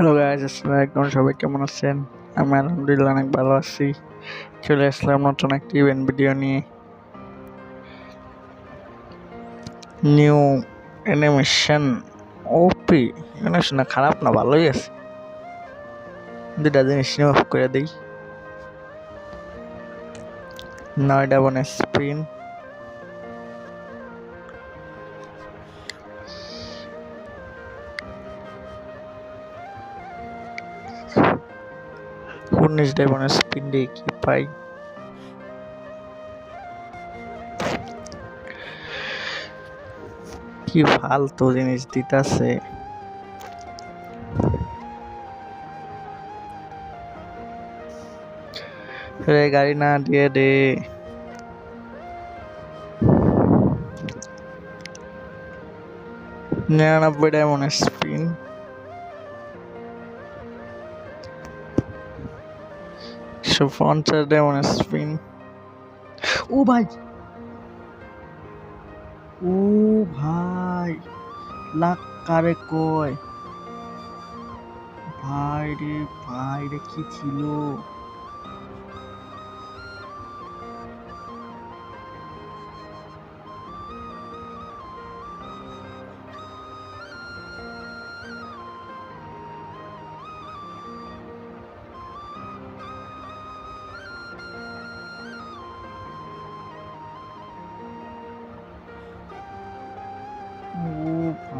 Hello guys আসসালামু আলাইকুম সবাই কেমন আছেন আমি আলহামদুলিল্লাহ অনেক ভালো আছি চলে আসলাম নতুন একটি ইভেন্ট ভিডিও নিয়ে নিউ অ্যানিমেশন ওপি অ্যানিমেশনটা খারাপ না ভালোই আছে দুটা জিনিস নিয়ে অফ করে দিই নয়ডা বনে স্পিন উনিশ স্পিন দিয়ে কি পাই? কি ফালতু জিনিস দিতাছে। রে, গাড়ি না দিয়ে দে। নিরানব্বই ডায়মন্ডের স্পিন। একশো পঞ্চাশ ডেমন স্পিন ও ভাই। ও ভাই, লাখ কারে কয়? ভাই রে ভাই রে, কি ছিল?